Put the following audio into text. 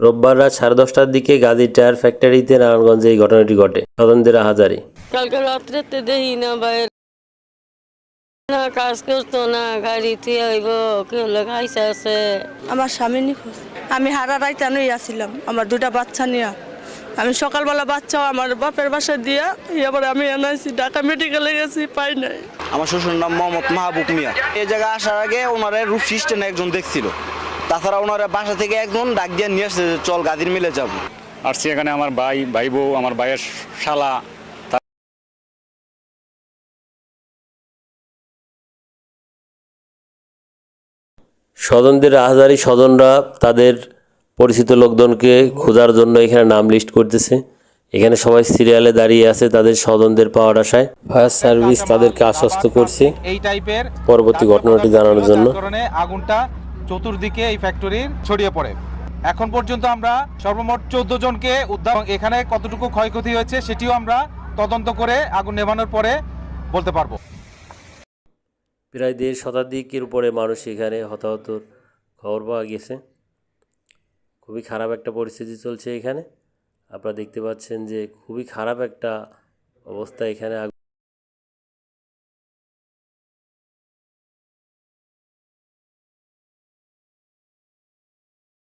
রোববার রাত সাড়ে দশটার দিকে গাজীর টায়ার ফ্যাক্টরিতে নারায়ণগঞ্জে এই ঘটনাটি ঘটে। স্বতন্ত্রের হাজারি কালকে রাত্রেতে দেখি না বাইরে না কাজ করতো না গাড়িতে আইব কেউ লেখাইছে আছে। আমার স্বামী নিখোঁজ। আমি হারা রাইতে নই আসছিলাম আমার দুটা বাচ্চা নিয়ে। আমি সকালবেলা বাচ্চা আমার বাপের বাসা দিয়া এবার আমি এনআইসি ঢাকা মেডিকেলে গেছি পাই নাই। আমার শ্বশুর নাম মোহাম্মদ মাহবুব মিয়া। এই জায়গায় আসার আগে ওনারে রূপ সিস্টেম একজন দেখছিল। তাছাড়া ওনারা বাসা থেকে একজন ডাক দিয়ে নিয়ে আসছে যে, চল গাদির মিলে যাব। আসছি এখানে আমার ভাই ভাই বউ আমার ভাইয়ের শালা। স্বজনদের রাহাজারি স্বজনরা তাদের পরিচিত লোকজনকে খোঁজার জন্য এখানে নাম লিস্ট করতেছে। এখানে সবাই সিরিয়ালে দাঁড়িয়ে আছে তাদের স্বজনদের পাওয়ার আশায়। ফায়ার সার্ভিস তাদেরকে আশ্বস্ত করছে। এই টাইপের পরবর্তী ঘটনাটি জানানোর জন্য। আগুনটা চতুর্দিকে এই ফ্যাক্টরির ছড়িয়ে পড়ে। এখন পর্যন্ত আমরা সর্বমোট চোদ্দ জনকে উদ্ধার এখানে কতটুকু ক্ষয়ক্ষতি হয়েছে সেটিও আমরা তদন্ত করে আগুন নেভানোর পরে বলতে পারব। প্রায় দেড় শতাধিকের উপরে মানুষ এখানে হতাহতর খবর পাওয়া গেছে। খুবই খারাপ একটা পরিস্থিতি চলছে এখানে। আপনারা দেখতে পাচ্ছেন যে খুবই খারাপ একটা অবস্থা এখানে